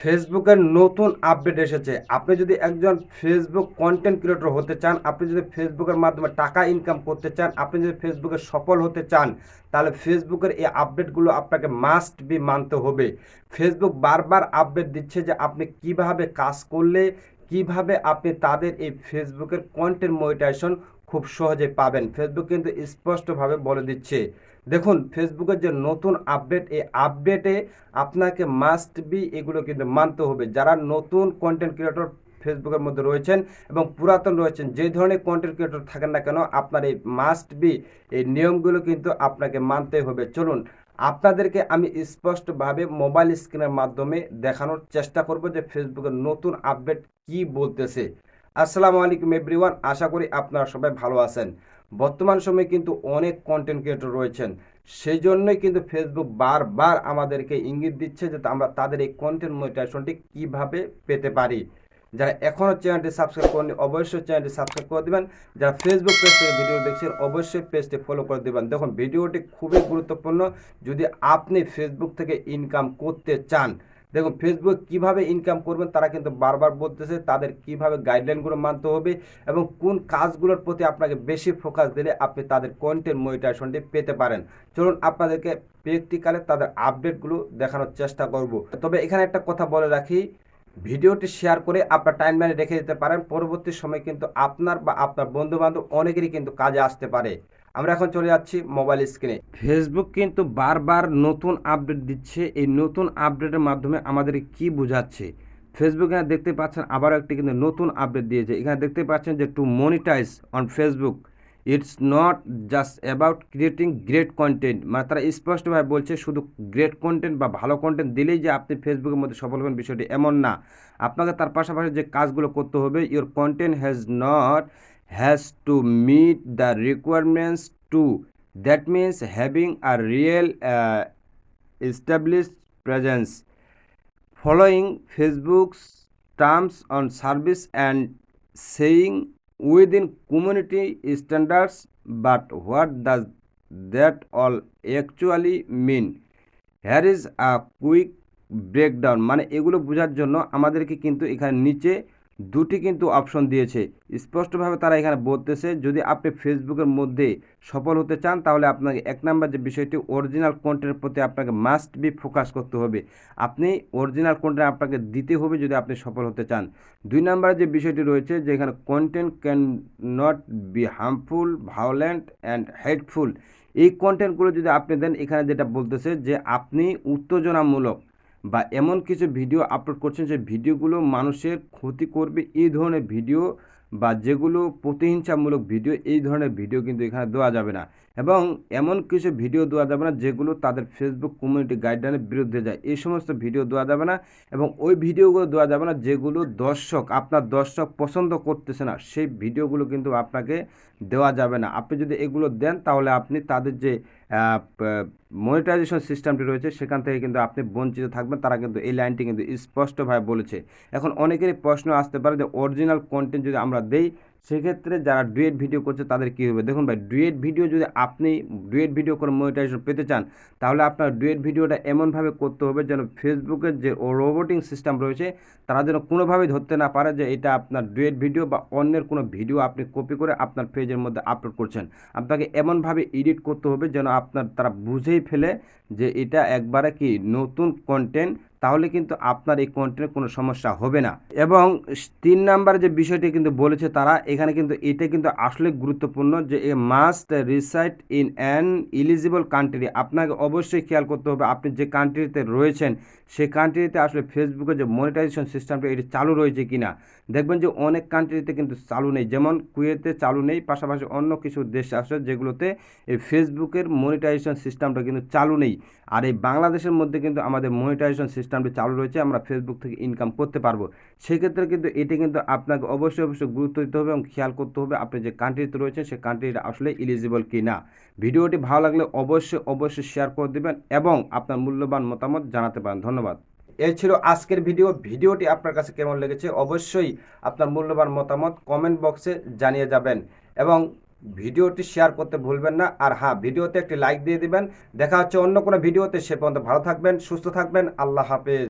ফেসবুকের নতুন আপডেট এসেছে। আপনি যদি একজন ফেসবুক কন্টেন্ট ক্রিয়েটর হতে চান, আপনি যদি ফেসবুকের মাধ্যমে টাকা ইনকাম করতে চান, আপনি যদি ফেসবুকে সফল হতে চান, তাহলে ফেসবুকের এই আপডেটগুলো আপনাকে মাস্ট বি মানতে হবে। ফেসবুক বারবার আপডেট দিচ্ছে যে আপনি কীভাবে কাজ করলে, কীভাবে আপনি তাদের এই ফেসবুকের কন্টেন্ট মনিটাইজেশন খুব সহজে পাবেন। ফেসবুক কিন্তু স্পষ্টভাবে বলে দিচ্ছে। দেখুন ফেসবুকের যে নতুন আপডেট এই আপডেটে আপনাকে মাস্ট বি এগুলো কিন্তু মানতে হবে। যারা নতুন কন্টেন্ট ক্রিয়েটর ফেসবুকের মধ্যে রয়েছেন এবং পুরাতন রয়েছেন, যে ধরনের কন্টেন্ট ক্রিয়েটর থাকেন না কেন, আপনার এই মাস্ট বি এই নিয়মগুলো কিন্তু আপনাকে মানতে হবে। চলুন, আপনাদেরকে আমি স্পষ্টভাবে মোবাইল স্ক্রিনের মাধ্যমে দেখানোর চেষ্টা করব যে ফেসবুকের নতুন আপডেট কি বলতেছে। আসসালামু আলাইকুম এভরিওয়ান, আশা করি আপনারা সবাই ভালো আছেন। বর্তমান সময়ে কিন্তু অনেক কন্টেন্ট ক্রিয়েটর রয়েছেন। সেই জন্যই কিন্তু ফেসবুক বারবার আমাদেরকে ইঙ্গিত দিচ্ছে যে আমরা তাদের এই কন্টেন্ট মনিটাইজেশনটি কীভাবে পেতে পারি। যারা এখনও চ্যানেলটি সাবস্ক্রাইব করেনি অবশ্যই চ্যানেলটি সাবস্ক্রাইব করে দেবেন। যারা ফেসবুক পেজ থেকে ভিডিও দেখছেন, অবশ্যই পেজটি ফলো করে দেবেন। দেখুন ভিডিওটি খুবই গুরুত্বপূর্ণ। যদি আপনি ফেসবুক থেকে ইনকাম করতে চান দেখুন ফেসবুক কীভাবে ইনকাম করবেন তারা কিন্তু বারবার বলতেছে তাদের কীভাবে গাইডলাইনগুলো মানতে হবে এবং কোন কাজগুলোর প্রতি আপনাকে বেশি ফোকাস দিলে আপনি তাদের কন্টেন্ট মনিটাইজেশনটি পেতে পারেন। চলুন আপনাদেরকে প্র্যাকটিক্যালে তাদের আপডেটগুলো দেখানোর চেষ্টা করব। তবে এখানে একটা কথা বলে রাখি, ভিডিওটি শেয়ার করে আপনার টাইম লাইনে রেখে দিতে পারেন, পরবর্তী সময় কিন্তু আপনার বা আপনার বন্ধু বান্ধব অনেকেরই কিন্তু কাজে আসতে পারে। আমরা এখন চলে যাচ্ছি মোবাইল স্ক্রিনে ফেসবুক কিন্তু বারবার নতুন আপডেট দিচ্ছে। এই নতুন আপডেটের মাধ্যমে আমাদের কি বোঝাচ্ছে? ফেসবুক এখানে দেখতে পাচ্ছেন আবারও একটি কিন্তু নতুন আপডেট দিয়েছে। এখানে দেখতে পাচ্ছেন যে to monetize on Facebook it's not just about creating great content মানে তারা স্পষ্টভাবে বলছে শুধু গ্রেট কন্টেন্ট বা ভালো কন্টেন্ট দিলেই যে আপনি ফেসবুকের মধ্যে সফল হবেন বিষয়টি এমন না। আপনাকে তার পাশাপাশি যে কাজগুলো করতে হবে your content has not has to meet the requirements to that means having a real established presence following Facebook's terms on service and saying within community standards but what does that all actually mean here is a quick breakdown মানে এগুলো বোঝার জন্য আমাদেরকে কিন্তু এখানে নিচে দুটি কিন্তু অপশন দিয়েছে। স্পষ্টভাবে তারা এখানে বলতেছে, যদি আপনি ফেসবুকের মধ্যে সফল হতে চান, তাহলে আপনাকে এক নাম্বার যে বিষয়টি অরিজিনাল কন্টেন্টের প্রতি আপনাকে মাস্ট বি ফোকাস করতে হবে। আপনি অরিজিনাল কন্টেন্ট আপনাকে দিতে হবে যদি আপনি সফল হতে চান। দুই নাম্বার যে বিষয়টি রয়েছে, যে এখানে content can not be harmful violent and hateful এই কন্টেন্টগুলো যদি আপনি দেন, এখানে যেটা বলতেছে যে আপনি উত্তেজনামূলক বা এমন কিছু ভিডিও আপলোড করছেন যে ভিডিওগুলো মানুষের ক্ষতি করবে, এই ধরনের ভিডিও বা যেগুলো প্রতিহিংসামূলক ভিডিও, এই ধরনের ভিডিও কিন্তু এখানে দেওয়া যাবে না। এবং এমন কিছু ভিডিও দেওয়া যাবে না যেগুলো তাদের ফেসবুক কমিউনিটি গাইডলাইনের বিরুদ্ধে যায়। এই সমস্ত ভিডিও দেওয়া যাবে না এবং ওই ভিডিওগুলো দেওয়া যাবে না যেগুলো দর্শক, আপনার দর্শক পছন্দ করতেছে না, সেই ভিডিওগুলো কিন্তু আপনাকে দেওয়া যাবে না। আপনি যদি এগুলো দেন তাহলে আপনি তাদের যে মনিটাইজেশন সিস্টেমটি রয়েছে, সেখান থেকে কিন্তু আপনি বঞ্চিত থাকবেন। তারা কিন্তু এই লাইনটি কিন্তু স্পষ্টভাবে বলেছে। এখন অনেকেরই প্রশ্ন আসতে পারে যে অরিজিনাল কন্টেন্ট যদি আমরা দেই সেক্ষেত্রে যারা ডুয়েট ভিডিও করছে, তাদের কী হবে? দেখুন ভাই, ডুয়েট ভিডিও যদি আপনি ডুয়েট ভিডিও করে মনিটাইজেশন পেতে চান, তাহলে আপনার ডুয়েট ভিডিওটা এমনভাবে করতে হবে যেন ফেসবুকের যে রোবোটিং সিস্টেম রয়েছে, তারা যেন কোনোভাবেই ধরতে না পারে যে এটা আপনার ডুয়েট ভিডিও বা অন্যের কোনো ভিডিও আপনি কপি করে আপনার পেজের মধ্যে আপলোড করছেন। আপনাকে এমনভাবে এডিট করতে হবে যেন আপনার, তারা বুঝেই ফেলে যে এটা একবারে কি নতুন কন্টেন্ট তাহলে কিন্তু আপনার এই কন্টেন্টের কোনো সমস্যা হবে না। এবং তিন নাম্বার যে বিষয়টি কিন্তু বলেছে তারা, এখানে কিন্তু এটা কিন্তু আসলে গুরুত্বপূর্ণ যে a must reside in an eligible country আপনাকে অবশ্যই খেয়াল করতে হবে, আপনি যে কান্ট্রিতে রয়েছেন সেই কান্ট্রিতে আসলে ফেসবুকের যে মনিটাইজেশন সিস্টেমটা এটি চালু রয়েছে কি না দেখবেন যে অনেক কান্ট্রিতে কিন্তু চালু নেই, যেমন কুয়েতে চালু নেই, পাশাপাশি অন্য কিছু দেশ আছে যেগুলোতে এই ফেসবুকের মনিটাইজেশন সিস্টেমটা কিন্তু চালু নেই। আর এই বাংলাদেশের মধ্যে কিন্তু আমাদের মনিটাইজেশন সিস্টেমটি চালু রয়েছে, আমরা ফেসবুক থেকে ইনকাম করতে পারব। সেক্ষেত্রে কিন্তু এটি কিন্তু আপনাকে অবশ্যই অবশ্যই গুরুত্ব দিতে হবে এবং খেয়াল করতে হবে আপনি যে কান্ট্রিতে রয়েছেন সেই কান্ট্রিটা আসলে ইলিজিবল কি না ভিডিওটি ভালো লাগলে অবশ্যই অবশ্যই শেয়ার করে দেবেন এবং আপনার মূল্যবান মতামত জানাতে পারেন। ধন্যবাদ। এই ছিল আজকের ভিডিও ভিডিওটি আপনার কাছে কেমন লেগেছে? অবশ্যই আপনার মূল্যবান মতামত কমেন্ট বক্সে জানিয়ে যাবেন এবং ভিডিওটি শেয়ার করতে ভুলবেন না। আর হ্যাঁ ভিডিওতে একটি লাইক দিয়ে দিবেন। দেখা হচ্ছে অন্য কোনো ভিডিওতে। সে পর্যন্ত ভালো থাকবেন, সুস্থ থাকবেন। আল্লাহ হাফেজ।